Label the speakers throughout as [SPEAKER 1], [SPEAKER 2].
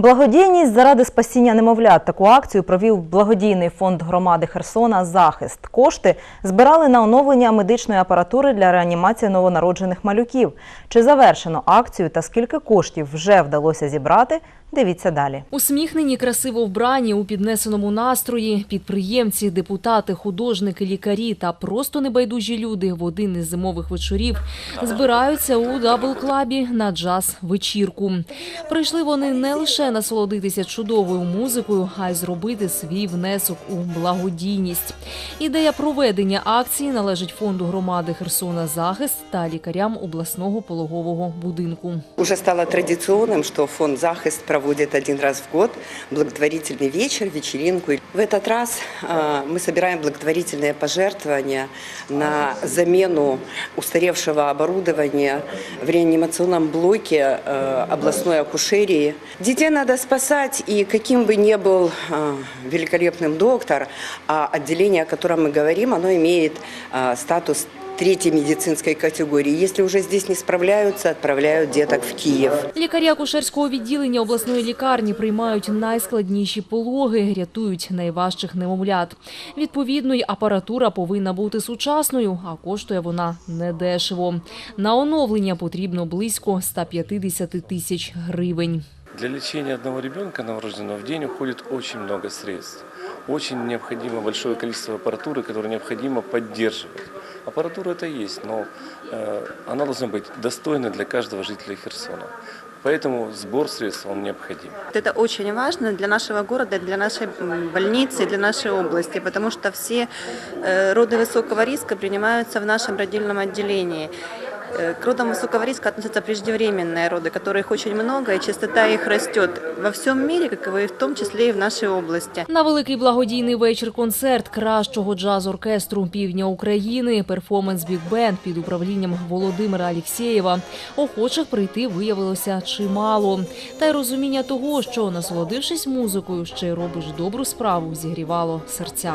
[SPEAKER 1] Благодійність заради спасіння немовлят. Таку акцію провів благодійний фонд громади Херсона Захист. Кошти збирали на оновлення медичної апаратури для реанімації новонароджених малюків. Чи завершено акцію та скільки коштів вже вдалося зібрати? Дивіться далі.
[SPEAKER 2] Усміхнені, красиво вбрані, у піднесеному настрої, підприємці, депутати, художники, лікарі та просто небайдужі люди в один із зимових вечорів збираються у дабл-клабі на джаз-вечірку. Прийшли вони не лише насолодитися чудовою музикою, а й зробити свій внесок у благодійність. Ідея проведення акції належить фонду громади Херсона Захист та лікарям обласного пологового будинку.
[SPEAKER 3] Уже стало традиционным, что фонд «Захист» проводит один раз в год благотворительный вечер, вечеринку. В этот раз э, мы собираем благотворительные пожертвования на замену устаревшего оборудования в реанимационном блоке э, областной акушерии. Детей надо спасать, и каким бы ни был э, великолепным доктор, а отделение, о котором мы говорим, оно имеет э, статус третьей медицинской категории. Если уже здесь не справляются, отправляют деток в Киев.
[SPEAKER 2] Лікарі акушерського відділення обласної лікарні приймають найскладніші пологи, рятують найважчих немовлят. Відповідно, й апаратура повинна бути сучасною, а коштує вона недешево. На оновлення потрібно близько 150 тисяч гривень.
[SPEAKER 4] Для лечения одного ребенка новорожденного в день уходит очень много средств. Очень необходимо большое количество аппаратуры, которую необходимо поддерживать. Аппаратура это есть, но э, она должна быть достойной для каждого жителя Херсона. Поэтому сбор средств он необходим.
[SPEAKER 5] Это очень важно для нашего города, для нашей м, больницы, для нашей области, потому что все э, роды высокого риска принимаются в нашем родильном отделении. Э, К родам высокого риска относятся преждевременные роды, которых очень много, и частота их растет во всем мире, как и в том числе и в нашей области.
[SPEAKER 2] На великий благодійний вечір-концерт кращого джаз-оркестру півдня України, перформанс Біг Бенд під управлінням Володимира Алєксєєва. Охочих прийти виявилося чимало. Та й розуміння того, що насолодившись музикою, ще й робиш добру справу, зігрівало серця.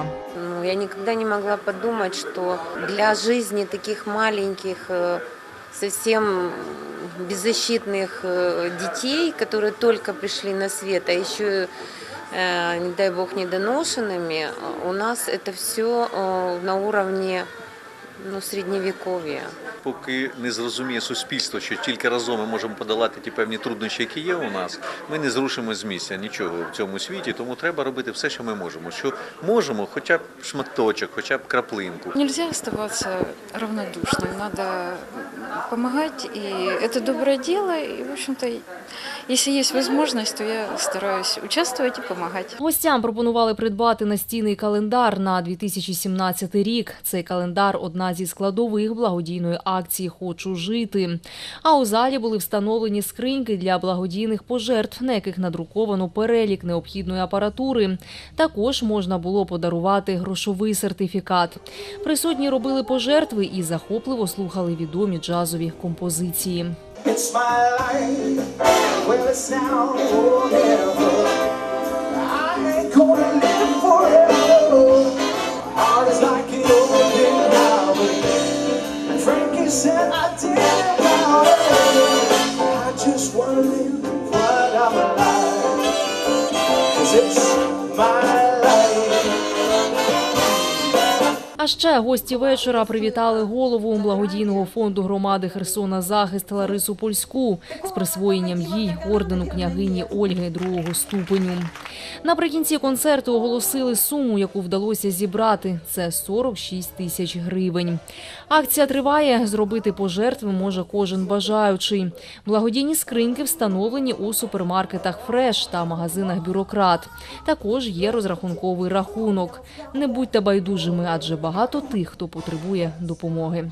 [SPEAKER 6] Ну, я никогда не могла подумать, что для жизни таких маленьких, э, совсем беззащитных э, детей, которые только пришли на свет, а еще, э, не дай бог, недоношенными, э, у нас это все на уровне ну, средневековья.
[SPEAKER 7] Поки не зрозуміє суспільство, що тільки разом ми можемо подолати ті певні труднощі, які є у нас, ми не зрушимо з місця нічого в цьому світі. Тому треба робити все, що ми можемо. Що можемо, хоча б шматочок, хоча б краплинку.
[SPEAKER 8] Нельзя оставаться равнодушным, надо помогать, и это доброе дело, и, в общем-то, если есть возможность, то я стараюсь участвовать и помогать.
[SPEAKER 2] Гостям пропонували придбати настінний календар на 2017 рік. Цей календар – одна зі складових благодійної акції «Хочу жити». А у залі були встановлені скриньки для благодійних пожертв, на яких надруковано перелік необхідної апаратури. Також можна було подарувати грошовий сертифікат. Присутні робили пожертви і захопливо слухали відомі джазові композиції.
[SPEAKER 9] It's my life. Well, it's now or never. I ain't gonna live forever. Heart is like an open highway. And Frankie said I did it my. I just wanna live while I'm alive. Cause it's my
[SPEAKER 2] А ще гості вечора привітали голову благодійного фонду громади Херсона Захист Ларису Польську з присвоєнням їй ордену княгині Ольги другого ступеню. Наприкінці концерту оголосили суму, яку вдалося зібрати. Це 46 тисяч гривень. Акція триває. Зробити пожертви може кожен бажаючий. Благодійні скриньки встановлені у супермаркетах Фреш та магазинах Бюрократ. Також є розрахунковий рахунок. Не будьте байдужими, адже багато тих, хто потребує допомоги.